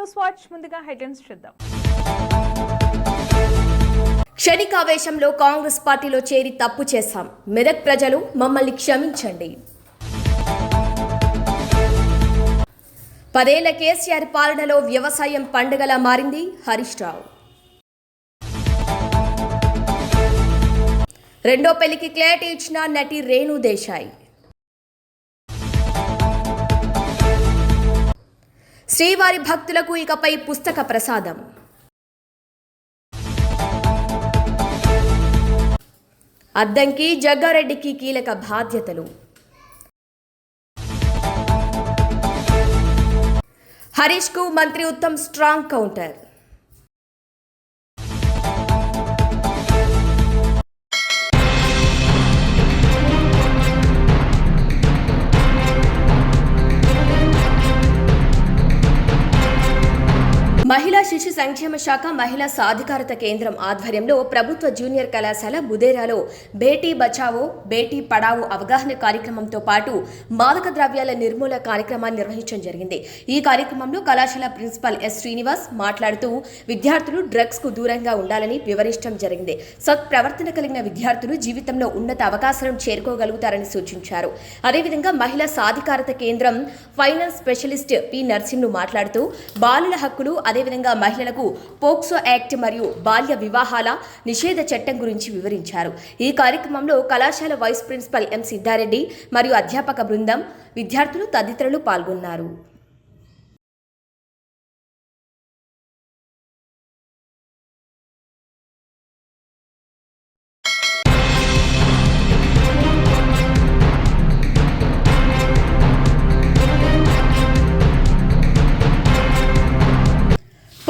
News watch ముందుగా headlines చూద్దాం. క్షణికావేశంలో కాంగ్రెస్ పార్టీలో చేరి తప్పు చేశాం. మెదక్ ప్రజలు మమ్మల్ని క్షమించండి. పదేళ్ళ కేసీఆర్ పాలనలో వ్యవసాయం పండుగలా మారింది హరీష్ రావు. రెండో పెళ్ళికి క్లారిటీ ఇచ్చిన నటి రేణు దేశాయ్. శ్రీవారి భక్తులకు ఇకపై పుస్తక ప్రసాదం. అద్దంకి జగ్గారెడ్డికి కీలక బాధ్యతలు. హరీష్కు మంత్రి ఉత్తమ్ స్ట్రాంగ్ కౌంటర్. సంక్షేమ శాఖ మహిళా సాధికారత కేంద్రం ఆధ్వర్యంలో ప్రభుత్వ జూనియర్ కళాశాల బుదేరాలో బేటీ బచావో బేటీ పడావో అవగాహన కార్యక్రమంతో పాటు మాదక ద్రవ్యాల నిర్మూల కార్యక్రమాన్ని నిర్వహించడం జరిగింది. ఈ కార్యక్రమంలో కళాశాల ప్రిన్సిపల్ ఎస్ శ్రీనివాస్ మాట్లాడుతూ విద్యార్థులు డ్రగ్స్కు దూరంగా ఉండాలని వివరించడం జరిగింది. సత్ప్రవర్తన కలిగిన విద్యార్థులు జీవితంలో ఉన్నత అవకాశాలను చేరుకోగలుగుతారని సూచించారు. అదేవిధంగా మహిళా సాధికారత కేంద్రం ఫైనాన్స్ స్పెషలిస్ట్ పి నర్సింహ్ను మాట్లాడుతూ బాలుల హక్కులు అదేవిధంగా మహిళలకు పోక్సో యాక్ట్ మరియు బాల్య వివాహాల నిషేధ చట్టం గురించి వివరించారు. ఈ కార్యక్రమంలో కళాశాల వైస్ ప్రిన్సిపల్ ఎం సిద్ధారెడ్డి మరియు అధ్యాపక బృందం విద్యార్థులు తదితరులు పాల్గొన్నారు.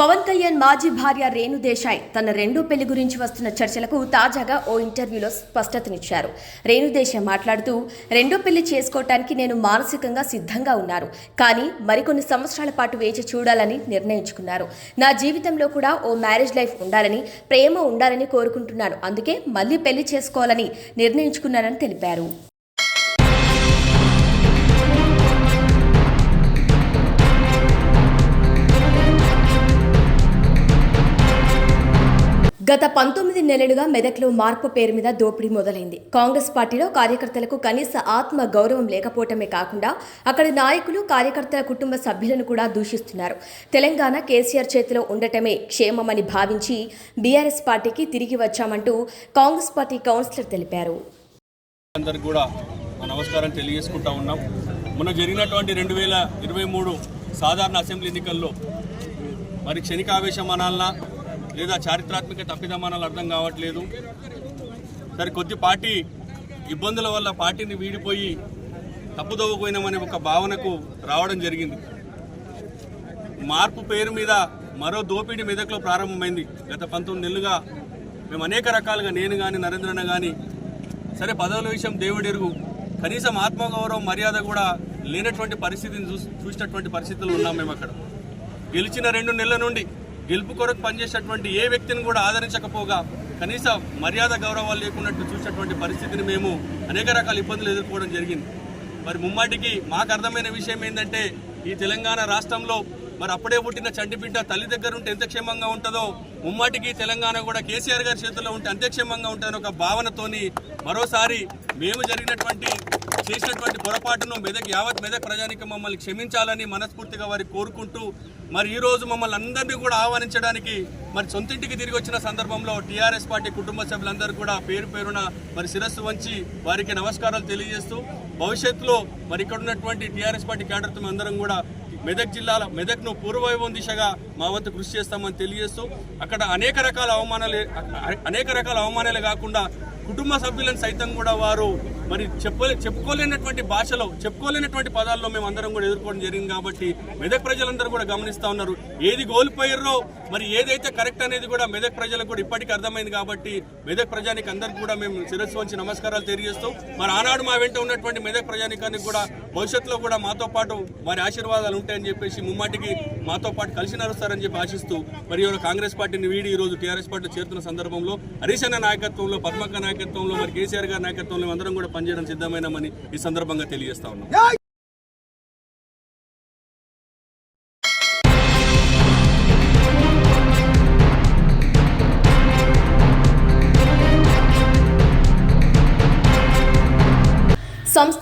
పవన్ కళ్యాణ్ మాజీ భార్య రేణు దేశాయ్ తన రెండో పెళ్ళి గురించి వస్తున్న చర్చలకు తాజాగా ఓ ఇంటర్వ్యూలో స్పష్టతనిచ్చారు. రేణు దేశాయ్ మాట్లాడుతూ రెండో పెళ్ళి చేసుకోవటానికి నేను మానసికంగా సిద్ధంగా ఉన్నారు కానీ మరికొన్ని సంవత్సరాల పాటు వేచి చూడాలని నిర్ణయించుకున్నారు. నా జీవితంలో కూడా ఓ మ్యారేజ్ లైఫ్ ఉండాలని ప్రేమ ఉండాలని కోరుకుంటున్నాను. అందుకే మళ్ళీ పెళ్ళి చేసుకోవాలని నిర్ణయించుకున్నానని తెలిపారు. గత పంతొమ్మిది నెలలుగా మెదక్లో మార్పు పేరు మీద దోపిడీ మొదలైంది. కాంగ్రెస్ పార్టీలో కార్యకర్తలకు కనీస ఆత్మ గౌరవం లేకపోవటమే కాకుండా అక్కడి నాయకులు కార్యకర్తల కుటుంబ సభ్యులను కూడా దూషిస్తున్నారు. తెలంగాణ కేసీఆర్ చేతిలో ఉండటమే క్షేమమని భావించి బీఆర్ఎస్ పార్టీకి తిరిగి వచ్చామంటూ కాంగ్రెస్ పార్టీ కౌన్సిలర్ తెలిపారు. అందరికి కూడా నమస్కారం తెలియజేసుకుంటా ఉన్నాం. మొన్న జరిగినటువంటి రెండు వేల ఇరవై మూడు సాధారణ అసెంబ్లీ ఎన్నికల్లో మరి క్షణికావేశం అనాలన్నా లేదా చారిత్రాత్మక తప్పిదమానాలు అర్థం కావట్లేదు. సరే కొద్ది పార్టీ ఇబ్బందుల వల్ల పార్టీని వీడిపోయి తప్పుదవ్వపోయినామనే ఒక భావనకు రావడం జరిగింది. మార్పు పేరు మీద మరో దోపిడీ మెదక్లో ప్రారంభమైంది. గత పంతొమ్మిది నెలలుగా మేము అనేక రకాలుగా నేను కానీ నరేంద్రన్న కానీ సరే పదవుల విషయం దేవుడెరుగు. కనీసం ఆత్మగౌరవం మర్యాద కూడా లేనటువంటి పరిస్థితిని చూసినటువంటి పరిస్థితులు ఉన్నాం మేము అక్కడ గెలిచిన రెండు నెలల నుండి గెలుపు కొరకు పనిచేసినటువంటి ఏ వ్యక్తిని కూడా ఆదరించకపోగా కనీస మర్యాద గౌరవాలు లేకున్నట్టు చూసినటువంటి పరిస్థితిని మేము అనేక రకాల ఇబ్బందులు ఎదుర్కోవడం జరిగింది. మరి ముమ్మాటికి మాకు అర్థమైన విషయం ఏంటంటే ఈ తెలంగాణ రాష్ట్రంలో మరి అప్పుడే పుట్టిన చండిపిడ్డ తల్లి దగ్గర ఉంటే ఎంత క్షేమంగా ఉంటుందో ముమ్మాటికి తెలంగాణ కూడా కేసీఆర్ గారి చేతుల్లో ఉంటే అంతే క్షేమంగా ఉంటుందని ఒక భావనతోని మరోసారి మేము జరిగినటువంటి చేసినటువంటి పొరపాటును మెదక్ యావత్ మెదక్ ప్రజానికి మమ్మల్ని క్షమించాలని మనస్ఫూర్తిగా వారి కోరుకుంటూ మరి ఈ రోజు మమ్మల్ని అందరినీ కూడా ఆహ్వానించడానికి మరి సొంతింటికి తిరిగి వచ్చిన సందర్భంలో టీఆర్ఎస్ పార్టీ కుటుంబ సభ్యులందరూ కూడా పేరు పేరున మరి శిరస్సు వంచి వారికి నమస్కారాలు తెలియజేస్తూ భవిష్యత్తులో మరి ఇక్కడ ఉన్నటువంటి టీఆర్ఎస్ పార్టీ క్యాడర్తో అందరం కూడా మెదక్ జిల్లాల మెదక్ను పూర్వవైభవం దిశగా మా వంతు కృషి చేస్తామని తెలియజేస్తూ అక్కడ అనేక రకాల అవమానాలు అనేక రకాల అవమానాలు కాకుండా కుటుంబ సభ్యులను సైతం కూడా వారు మరి చెప్పలే చెప్పుకోలేనటువంటి భాషలో చెప్పుకోలేనటువంటి పదాల్లో మేము అందరం కూడా ఎదుర్కోవడం జరిగింది కాబట్టి మెదక్ ప్రజలందరూ కూడా గమనిస్తా ఉన్నారు. ఏది కోల్పోయారో మరి ఏదైతే కరెక్ట్ అనేది కూడా మెదక్ ప్రజలకు కూడా ఇప్పటికీ అర్థమైంది కాబట్టి మెదక్ ప్రజానికి అందరికీ కూడా మేము శిరస్సు వంచి నమస్కారాలు తెలియజేస్తూ మరి ఆనాడు మా వెంట ఉన్నటువంటి మెదక్ ప్రజానికానికి కూడా భవిష్యత్తులో కూడా మాతో పాటు వారి ఆశీర్వాదాలు ఉంటాయని చెప్పేసి ముమ్మాటికి మాతో పాటు కలిసి నడుస్తారని చెప్పి ఆశిస్తూ మరి కాంగ్రెస్ పార్టీని వీడి ఈరోజు టీఆర్ఎస్ పార్టీ చేరుతున్న సందర్భంలో హరీష్ నాయకత్వంలో పద్మక్క నాయకత్వంలో మరి కేసీఆర్ గారి నాయకత్వంలో అందరం కూడా పనిచేయడం సిద్ధమైనామని ఈ సందర్భంగా తెలియజేస్తా ఉన్నాం.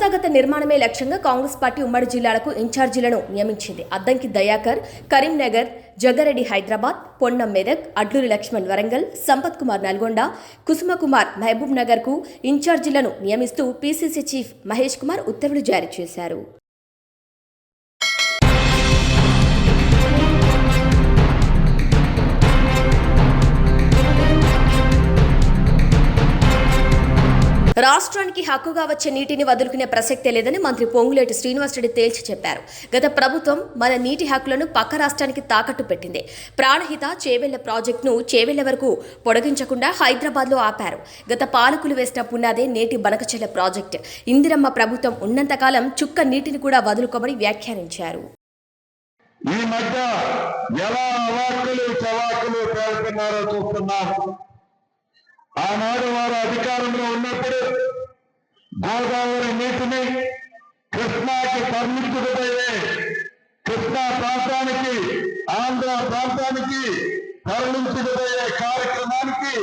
సంస్థాగత నిర్మాణమే లక్ష్యంగా కాంగ్రెస్ పార్టీ ఉమ్మడి జిల్లాలకు ఇన్ఛార్జీలను నియమించింది. అద్దంకి దయాకర్ కరీంనగర్ జగ్గారెడ్డి హైదరాబాద్ పొన్నం మెదక్ అడ్లూరి లక్ష్మణ్ వరంగల్ సంపత్ కుమార్ నల్గొండ కుసుమ కుమార్ మహబూబ్ నగర్కు ఇన్ఛార్జీలను నియమిస్తూ పీసీసీ చీఫ్ మహేష్ కుమార్ ఉత్తర్వులు జారీ చేశారు. రాష్ట్రానికి హక్కుగా వచ్చే నీటిని వదులుకునే ప్రసక్తే లేదని మంత్రి పొంగులేటి శ్రీనివాసరెడ్డి తేల్చి చెప్పారు. గత ప్రభుత్వం మన నీటి హక్కులను పక్క రాష్ట్రానికి తాకట్టు పెట్టింది. ప్రాణహిత చేవెళ్ళ ప్రాజెక్టును చేవెళ్ళ వరకు పొడిగించకుండా హైదరాబాద్లో ఆపారు. గత పాలకులు వేసిన పునాదే నేటి బనకచెల్ల ప్రాజెక్టు. ఇందిరమ్మ ప్రభుత్వం ఉన్నంతకాలం చుక్క నీటిని కూడా వదులుకోమని వ్యాఖ్యానించారు. ఈ మధ్య ఎలా అవాకులు చవాకులు పేరుతున్నారో చూస్తున్నాం. ఆనాడు వారు అధికారంలో ఉన్నప్పుడు గోదావరి నీటిని కృష్ణాకి తరలించకపోయే కృష్ణా ప్రాంతానికి ఆంధ్ర ప్రాంతానికి తరలించకపోయే కార్యక్రమానికి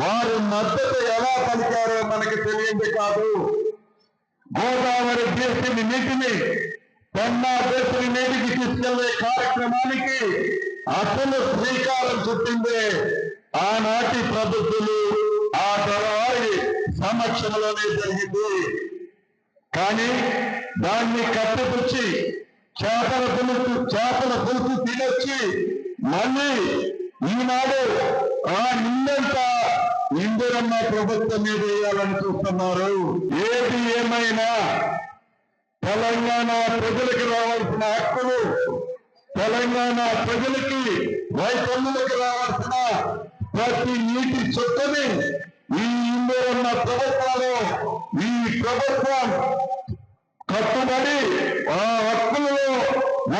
వారి మద్దతు ఎలా పలికారో మనకి తెలియంది కాదు. గోదావరి దేశని నీటిని పెన్నా దేశని నీటికి తీసుకెళ్ళే కార్యక్రమానికి అసలు శ్రీకారం చుట్టిందే ఆనాటి ప్రభుత్వులు ఆ తరవారి సమక్షంలోనే జరిగింది. కానీ దాన్ని కట్టిపుచ్చి చేపల పులుసు చేపల పులుసు తినొచ్చి మళ్ళీ ఈనాడు ఆ నిందంతా ఇందిరమ్మ ప్రభుత్వం మీద వేయాలని చూస్తున్నారు. ఏది ఏమైనా తెలంగాణ ప్రజలకు రావాల్సిన హక్కులు తెలంగాణ ప్రజలకి రైతన్నులకు రావాల్సిన ప్రతి నీటి చుట్టని ఈ ఇందులో ఉన్న ప్రభుత్వాలు ఈ ప్రభుత్వం కట్టుబడి ఆ హక్కులలో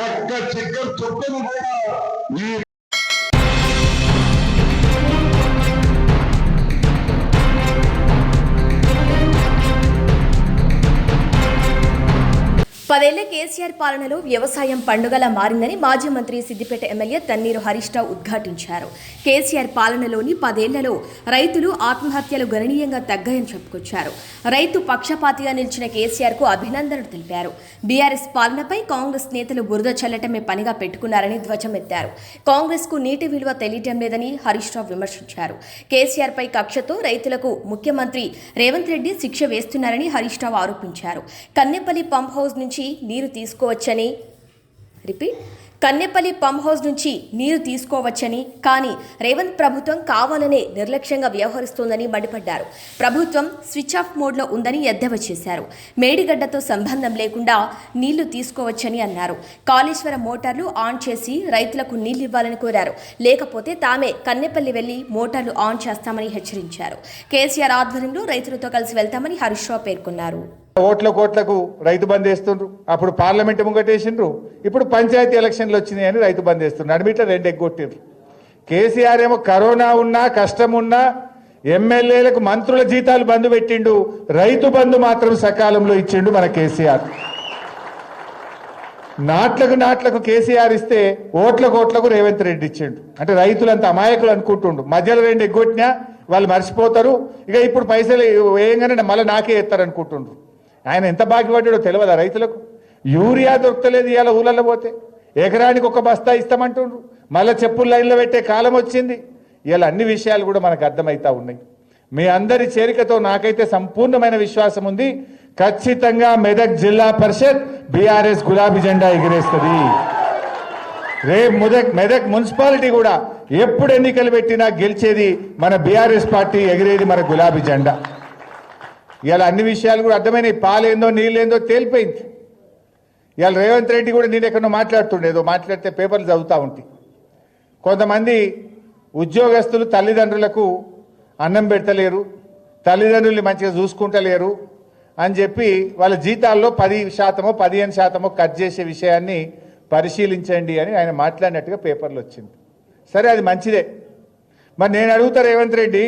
ఒక్క చిక్కర్ చుట్టను కూడా ఈ పదేళ్ళ కేసీఆర్ పాలనలో వ్యవసాయం పండుగలా మారిందని మాజీ మంత్రి సిద్దిపేట ఎమ్మెల్యే తన్నీరు హరీష్ రావు ఉద్ఘాటించారు. కేసీఆర్ పాలనలోని పదేళ్ళలో రైతులు ఆత్మహత్యలు గణనీయంగా తగ్గాయని చెప్పుకొచ్చారు. రైతు పక్షపాతిగా నిలిచిన కేసీఆర్కు అభినందనలు తెలిపారు. బీఆర్ఎస్ పాలనపై కాంగ్రెస్ నేతలు బురద చల్లటమే పనిగా పెట్టుకున్నారని ధ్వజమెత్తారు. కాంగ్రెస్కు నీటి విలువ తెలియటం లేదని హరీష్ రావు విమర్శించారు. కేసీఆర్ పై కక్షతో రైతులకు ముఖ్యమంత్రి రేవంత్ రెడ్డి శిక్ష వేస్తున్నారని హరీష్ రావు ఆరోపించారు. కన్నెపల్లి పంప్ హౌస్ నుంచి నీరు తీసుకోవచ్చని. రిపీట్. కన్నెపల్లి పంప్ హౌస్ నుంచి నీరు తీసుకోవచ్చని కానీ రేవంత్ ప్రభుత్వం కావాలనే నిర్లక్ష్యంగా వ్యవహరిస్తోందని మండిపడ్డారు. ప్రభుత్వం స్విచ్ ఆఫ్ మోడ్లో ఉందని ఎద్దేవా చేశారు. మేడిగడ్డతో సంబంధం లేకుండా నీళ్ళు తీసుకోవచ్చని అన్నారు. కాళేశ్వరం మోటార్లు ఆన్ చేసి రైతులకు నీళ్ళు ఇవ్వాలని కోరారు. లేకపోతే తామే కన్నెపల్లి వెళ్ళి మోటార్లు ఆన్ చేస్తామని హెచ్చరించారు. కేసీఆర్ ఆధ్వర్యంలో రైతులతో కలిసి వెళ్తామని హరీష్ రావు పేర్కొన్నారు. ఓట్ల కోట్లకు రైతు బంద్ వేస్తుండ్రు. అప్పుడు పార్లమెంట్ ముంగటేసిండ్రు. ఇప్పుడు పంచాయతీ ఎలక్షన్లు వచ్చినాయి అని రైతు బంద్ వేస్తుండ్రు. అడిమిట్ల రెండు ఎగ్గొట్టిండ్రు కేసీఆర్ ఏమో కరోనా ఉన్నా కష్టం ఉన్నా ఎమ్మెల్యేలకు మంత్రుల జీతాలు బంద్ పెట్టిండు. రైతు బంధు మాత్రం సకాలంలో ఇచ్చిండు మన కేసీఆర్. నాట్లకు నాట్లకు కేసీఆర్ ఇస్తే ఓట్ల కోట్లకు రేవంత్ రెడ్డి ఇచ్చిండు. అంటే రైతులంతా అమాయకులు అనుకుంటుండు. మధ్యలో రెండు ఎగ్గొట్టినా వాళ్ళు మర్చిపోతారు. ఇక ఇప్పుడు పైసలు వేయంగానే మళ్ళీ నాకే ఎత్తారు అనుకుంటుండ్రు ఆయన ఎంత బాగిపడ్డాడో తెలియదా రైతులకు? యూరియా దొరకలేదు ఇవాళ ఊళ్ళలో పోతే. ఎకరానికి ఒక బస్తా ఇస్తామంటుండ్రు. మళ్ళీ చెప్పులు లైన్లో పెట్టే కాలం వచ్చింది. ఇలా అన్ని విషయాలు కూడా మనకు అర్థమవుతా ఉన్నాయి. మీ అందరి చేరికతో నాకైతే సంపూర్ణమైన విశ్వాసం ఉంది. ఖచ్చితంగా మెదక్ జిల్లా పరిషత్ బీఆర్ఎస్ గులాబీ జెండా ఎగిరేస్తుంది. రేపు మెదక్ మెదక్ మున్సిపాలిటీ కూడా ఎప్పుడు ఎన్నికలు పెట్టినా గెలిచేది మన బీఆర్ఎస్ పార్టీ ఎగిరేది మన గులాబీ జెండా. ఇలా అన్ని విషయాలు కూడా అర్థమైనాయి. పాలేందో నీళ్ళేందో తేలిపోయింది. ఇవాళ రేవంత్ రెడ్డి కూడా నేను ఎక్కడో మాట్లాడుతుండేదో మాట్లాడితే పేపర్లు చదువుతూ ఉంటాయి కొంతమంది ఉద్యోగస్తులు తల్లిదండ్రులకు అన్నం పెడతలేరు తల్లిదండ్రుల్ని మంచిగా చూసుకుంటలేరు అని చెప్పి వాళ్ళ జీతాల్లో పది శాతమో పదిహేను శాతమో కట్ చేసే విషయాన్ని పరిశీలించండి అని ఆయన మాట్లాడినట్టుగా పేపర్లు వచ్చింది. సరే అది మంచిదే. మరి నేను అడుగుతా రేవంత్ రెడ్డి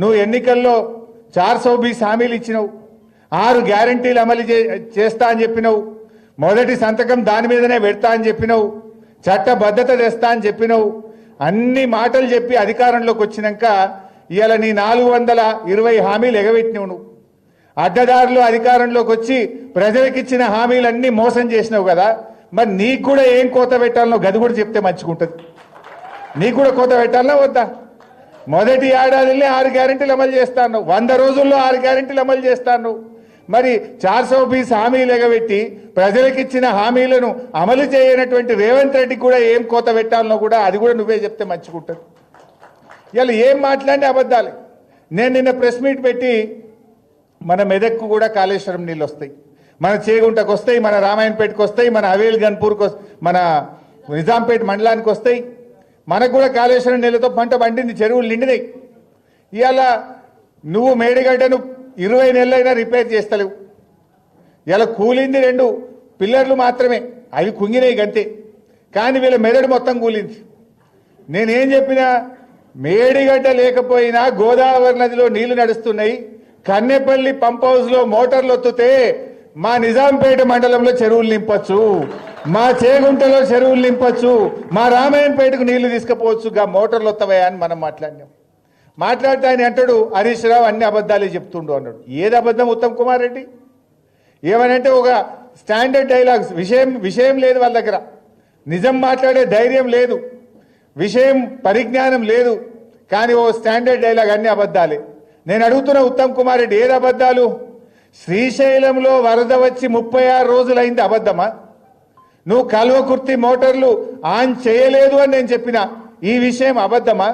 నువ్వు ఎన్నికల్లో చార్ సౌ బీస్ హామీలు ఇచ్చినావు. ఆరు గ్యారంటీలు అమలు చే- చేస్తా అని చెప్పినావు. మొదటి సంతకం దాని మీదనే పెడతా అని చెప్పినావు. చట్టబద్ధత తెస్తా అని చెప్పినావు. అన్ని మాటలు చెప్పి అధికారంలోకి వచ్చినాక ఇవాళ నీ నాలుగు వందల ఇరవై హామీలు ఎగబెట్టినావు నువ్వు. అడ్డదారులు అధికారంలోకి వచ్చి ప్రజలకిచ్చిన హామీలన్నీ మోసం చేసినావు కదా. మరి నీకు కూడా ఏం కోత పెట్టాలనో గది కూడా చెప్తే మంచిగుంటుంది. నీకు కూడా కోత పెట్టాలనా వద్దా? మొదటి ఏడాదిలోనే ఆరు గ్యారెంటీలు అమలు చేస్తాను. వంద రోజుల్లో ఆరు గ్యారెంటీలు అమలు చేస్తాను. మరి చార్సో బీస్ హామీలు ఎగబెట్టి ప్రజలకిచ్చిన హామీలను అమలు చేయనటువంటి రేవంత్ రెడ్డికి కూడా ఏం కోత పెట్టాలనో కూడా అది కూడా నువ్వే చెప్తే మంచిగుంటుంది. ఇలా ఏం మాట్లాడి అబద్ధాలే. నేను నిన్న ప్రెస్ మీట్ పెట్టి మన మెదక్కు కూడా కాళేశ్వరం నీళ్ళు వస్తాయి. మన చేగుంటకు వస్తాయి మన రామాయణపేటకు వస్తాయి మన హవేల్ గన్పూర్కి మన నిజాంపేట మండలానికి వస్తాయి మనకు కూడా కాళేశ్వరం నీళ్ళతో పంట పండింది చెరువులు నిండినాయి. ఇవాళ నువ్వు మేడిగడ్డను ఇరవై నెలలైనా రిపేర్ చేస్తలేవు. ఇలా కూలింది రెండు పిల్లర్లు మాత్రమే అవి కుంగినాయి గంతే. కానీ వీళ్ళ మెదడు మొత్తం కూలింది. నేనేం చెప్పినా మేడిగడ్డ లేకపోయినా గోదావరి నదిలో నీళ్ళు నడుస్తున్నాయి. కన్నెపల్లి పంప్ హౌస్లో మోటార్లు ఒత్తితే మా నిజాంపేట మండలంలో చెరువులు నింపొచ్చు. మా చేగుంటలో చెరువులు నింపొచ్చు మా రామాయణపేటకు నీళ్ళు తీసుకుపోవచ్చు గా మోటార్లు వత్తవయా అని మనం మాట్లాడినాం. మాట్లాడితే ఆయన అంటాడు హరీష్ రావు అన్ని అబద్ధాలే చెప్తుండు అన్నాడు. ఏది అబద్ధం? ఉత్తమ్ కుమార్ రెడ్డి? ఏమనంటే ఒక స్టాండర్డ్ డైలాగ్స్ విషయం విషయం లేదు వాళ్ళ దగ్గర. నిజం మాట్లాడే ధైర్యం లేదు. విషయం పరిజ్ఞానం లేదు. కానీ ఓ స్టాండర్డ్ డైలాగ్ అన్ని అబద్ధాలే. నేను అడుగుతున్న ఉత్తమ్ కుమార్ రెడ్డి ఏది అబద్ధాలు? శ్రీశైలంలో వరద వచ్చి ముప్పై ఆరు రోజులైంది అబద్ధమా? నువ్వు కల్వకుర్తి మోటార్లు ఆన్ చేయలేదు అని నేను చెప్పిన. ఈ విషయం అబద్ధమా?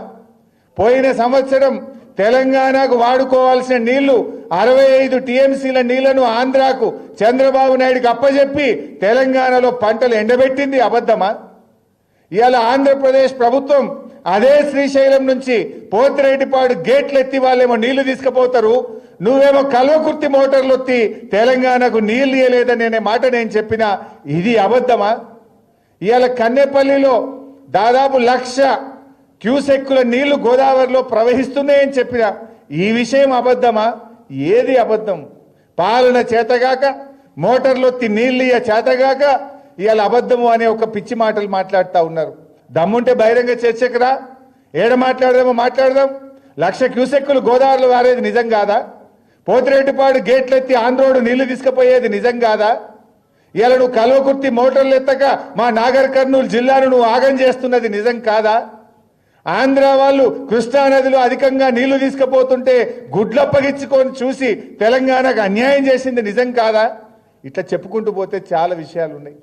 పోయిన సంవత్సరం తెలంగాణకు వాడుకోవాల్సిన నీళ్ళు అరవై ఐదు టీఎంసీల నీళ్ళను ఆంధ్రాకు చంద్రబాబు నాయుడుకి అప్పజెప్పి తెలంగాణలో పంటలు ఎండబెట్టింది అబద్ధమా? ఇవాళ ఆంధ్రప్రదేశ్ ప్రభుత్వం అదే శ్రీశైలం నుంచి పోతిరెడ్డిపాడు గేట్లు ఎత్తి వాళ్ళేమో నీళ్ళు తీసుకుపోతారు. నువ్వేమో కల్వకుర్తి మోటార్లు వచ్చి తెలంగాణకు నీళ్ళు ఇయ్యలేదని మాట నేను చెప్పిన ఇది అబద్ధమా? ఇవాళ కన్నెపల్లిలో దాదాపు లక్ష క్యూసెక్కుల నీళ్ళు గోదావరిలో ప్రవహిస్తున్నాయని చెప్పిన ఈ విషయం అబద్ధమా? ఏది అబద్ధం? పాలన చేతగాక మోటార్లొత్తి నీళ్ళియ చేతగాక ఇవాళ అబద్ధము అనే ఒక పిచ్చి మాటలు మాట్లాడుతూ ఉన్నారు. దమ్ముంటే బహిరంగ చర్చకురా. ఏడ మాట్లాడదామో మాట్లాడదాం. లక్ష క్యూసెక్కులు గోదావరిలో వారేది నిజం కాదా? పోతిరెడ్డిపాడు గేట్లెత్తి ఆంధ్రోడు నీళ్ళు తీసుకుపోయేది నిజం కాదా? ఇలా నువ్వు కల్వకుర్తి మోటార్లు ఎత్తక మా నాగర్ కర్నూలు జిల్లాను నువ్వు ఆగం చేస్తున్నది నిజం కాదా? ఆంధ్ర వాళ్ళు కృష్ణానదిలో అధికంగా నీళ్ళు తీసుకుపోతుంటే గుడ్లప్పగించుకొని చూసి తెలంగాణకు అన్యాయం చేసింది నిజం కాదా? ఇట్లా చెప్పుకుంటూ పోతే చాలా విషయాలు ఉన్నాయి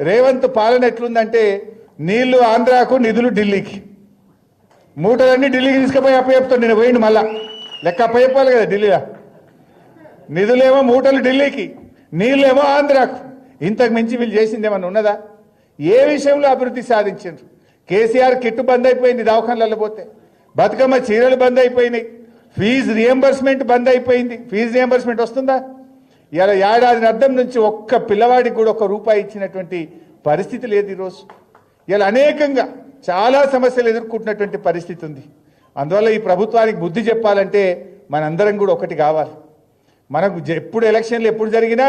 రేవంత్ పాలన ఎట్లుందంటే నీళ్ళు ఆంధ్రాకు నిధులు ఢిల్లీకి. మూటలన్నీ ఢిల్లీకి తీసుకుపోయి అప్పచెప్తాడు నేను పోయిండు మళ్ళా. లెక్క అప్పచెప్పాలి కదా ఢిల్లీలో. నిధులేమో మూటలు ఢిల్లీకి నీళ్ళేమో ఆంధ్రాకు. ఇంతకు మించి వీళ్ళు చేసింది ఏమన్నా ఉన్నదా? ఏ విషయంలో అభివృద్ధి సాధించారు కేసీఆర్ కిట్టు బంద్ అయిపోయింది దవాఖానలలో పోతే. బతుకమ్మ చీరలు బంద్ అయిపోయినాయి. ఫీజు రియంబర్స్మెంట్ బంద్ అయిపోయింది. ఫీజు రియంబర్స్మెంట్ వస్తుందా? ఇలా ఏడాది అర్థం నుంచి ఒక్క పిల్లవాడికి కూడా ఒక రూపాయి ఇచ్చినటువంటి పరిస్థితి లేదు ఈరోజు. ఇలా అనేకంగా చాలా సమస్యలు ఎదుర్కొంటున్నటువంటి పరిస్థితి ఉంది. అందువల్ల ఈ ప్రభుత్వానికి బుద్ధి చెప్పాలంటే మనందరం కూడా ఒకటి కావాలి. మనకు జ- ఎప్పుడు ఎలక్షన్లు ఎప్పుడు జరిగినా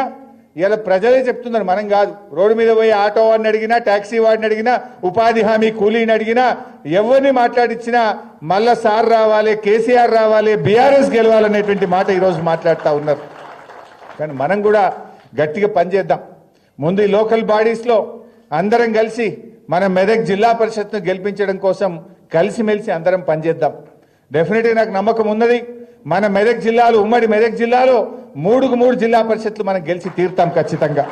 ఇలా ప్రజలే చెప్తున్నారు మనం కాదు. రోడ్డు మీద పోయి ఆటో వాడిని అడిగినా ట్యాక్సీ వాడిని అడిగినా ఉపాధి హామీ కూలీని అడిగినా ఎవరిని మాట్లాడించినా మళ్ళా సార్ రావాలి కేసీఆర్ రావాలి బీఆర్ఎస్ గెలవాలనేటువంటి మాట ఈరోజు మాట్లాడుతూ ఉన్నారు. కానీ మనం కూడా గట్టిగా పనిచేద్దాం ముందు ఈ లోకల్ బాడీస్లో అందరం కలిసి మన మెదక్ జిల్లా పరిషత్ను గెలిపించడం కోసం కలిసిమెలిసి అందరం పనిచేద్దాం డెఫినెట్గా నాకు నమ్మకం ఉన్నది. మన మెదక్ జిల్లాలో ఉమ్మడి మెదక్ జిల్లాలో మూడుకు మూడు జిల్లా పరిషత్లు మనం గెలిచి తీరుతాం ఖచ్చితంగా.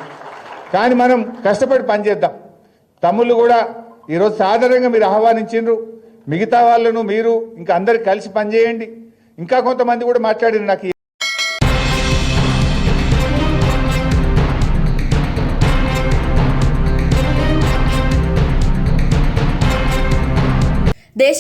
కానీ మనం కష్టపడి పనిచేద్దాం. తమ్ముళ్ళు కూడా ఈరోజు సాధారణంగా మీరు ఆహ్వానించిండ్రు. మిగతా వాళ్ళను మీరు ఇంకా అందరు కలిసి పనిచేయండి. ఇంకా కొంతమంది కూడా మాట్లాడిన నాకు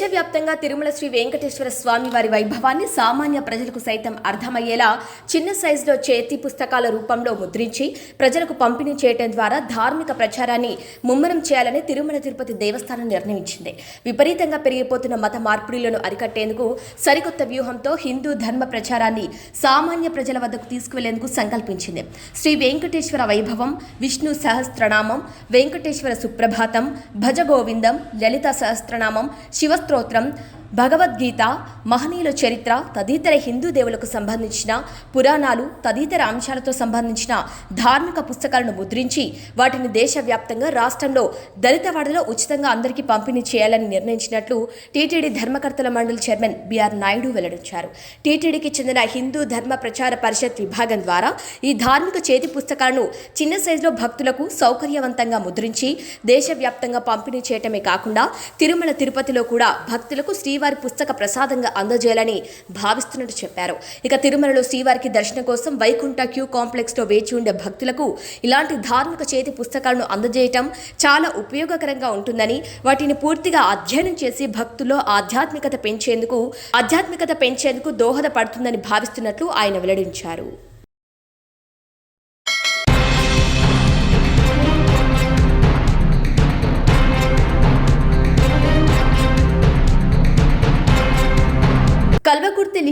దేశవ్యాప్తంగా తిరుమల శ్రీ వెంకటేశ్వర స్వామి వారి వైభవాన్ని సామాన్య ప్రజలకు సైతం అర్థమయ్యేలా చిన్న సైజులో చేతి పుస్తకాల రూపంలో ముద్రించి ప్రజలకు పంపిణీ చేయడం ద్వారా ధార్మిక ప్రచారాన్ని ముమ్మరం చేయాలని తిరుమల తిరుపతి దేవస్థానం నిర్ణయించింది. విపరీతంగా పెరిగిపోతున్న మత మార్పిడులను అరికట్టేందుకు సరికొత్త వ్యూహంతో హిందూ ధర్మ ప్రచారాన్ని సామాన్య ప్రజల వద్దకు తీసుకువెళ్ళేందుకు సంకల్పించింది. శ్రీ వెంకటేశ్వర వైభవం విష్ణు సహస్రనామం వెంకటేశ్వర సుప్రభాతం భజ గోవిందం లలిత సహస్రనామం स्तोत्रम् భగవద్గీత మహనీయుల చరిత్ర తదితర హిందూ దేవులకు సంబంధించిన పురాణాలు తదితర అంశాలతో సంబంధించిన ధార్మిక పుస్తకాలను ముద్రించి వాటిని దేశవ్యాప్తంగా రాష్ట్రంలో దళితవాడలో ఉచితంగా అందరికీ పంపిణీ చేయాలని నిర్ణయించినట్లు టీటీడీ ధర్మకర్తల మండలి చైర్మన్ బిఆర్ నాయుడు వెల్లడించారు. టీటీడీకి చెందిన హిందూ ధర్మ ప్రచార పరిషత్ విభాగం ద్వారా ఈ ధార్మిక చేతి పుస్తకాలను చిన్న సైజులో భక్తులకు సౌకర్యవంతంగా ముద్రించి దేశవ్యాప్తంగా పంపిణీ చేయటమే కాకుండా తిరుమల తిరుపతిలో కూడా భక్తులకు శ్రీ శ్రీవారి పుస్తక ప్రసాదంగా అందజేయాలని భావిస్తున్నట్టు చెప్పారు. ఇక తిరుమలలో శ్రీవారికి దర్శనం కోసం వైకుంఠ క్యూ కాంప్లెక్స్లో వేచి ఉండే భక్తులకు ఇలాంటి ధార్మిక చేతి పుస్తకాలను అందజేయటం చాలా ఉపయోగకరంగా ఉంటుందని వాటిని పూర్తిగా అధ్యయనం చేసి భక్తుల్లో ఆధ్యాత్మికత పెంచేందుకు ఆధ్యాత్మికత పెంచేందుకు దోహదపడుతుందని భావిస్తున్నట్లు ఆయన వెల్లడించారు.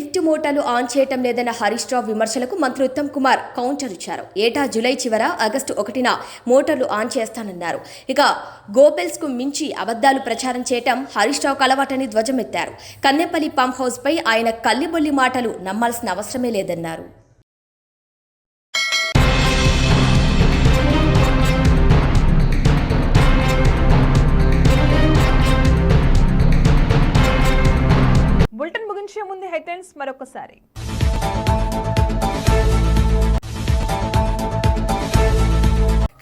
లిఫ్ట్ మోటార్లు ఆన్ చేయటం లేదన్న హరీష్ రావు విమర్శలకు మంత్రి ఉత్తమ్ కుమార్ కౌంటర్ ఇచ్చారు. ఏటా జూలై చివర ఆగస్టు ఒకటిన మోటార్లు ఆన్ చేస్తానన్నారు. ఇక గోబెల్స్కు మించి అబద్ధాలు ప్రచారం చేయటం హరీష్ రావుకు అలవాటని ధ్వజమెత్తారు. కన్నెపల్లి పంప్ హౌస్ పై ఆయన కల్లిబొల్లి మాటలు నమ్మాల్సిన అవసరమే లేదన్నారు. బులెటిన్ ముగించే ముందు హెడ్లైన్స్ మరొకసారి.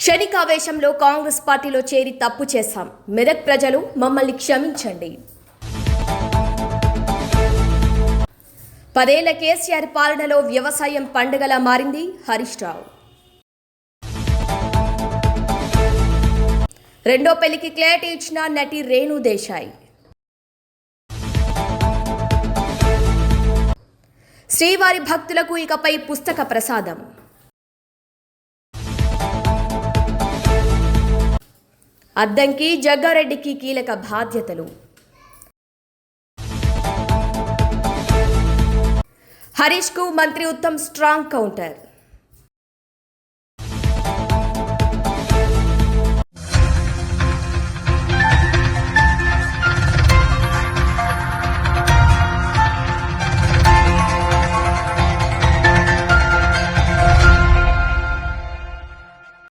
క్షణికావేశంలో కాంగ్రెస్ పార్టీలో చేరి తప్పు చేశాం. మెదక్ ప్రజలు మమ్మల్ని క్షమించండి. పదేళ్ళ కేసీఆర్ పాలనలో వ్యవసాయం పండుగలా మారింది హరీష్ రావు. రెండో పెళ్ళికి క్లారిటీ ఇచ్చిన నటి రేణు దేశాయ్. శ్రీవారి భక్తులకు ఇకపై పుస్తక ప్రసాదం. అద్దంకి జగ్గారెడ్డికి కీలక బాధ్యతలు. హరీష్కు మంత్రి ఉత్తమ్ స్ట్రాంగ్ కౌంటర్.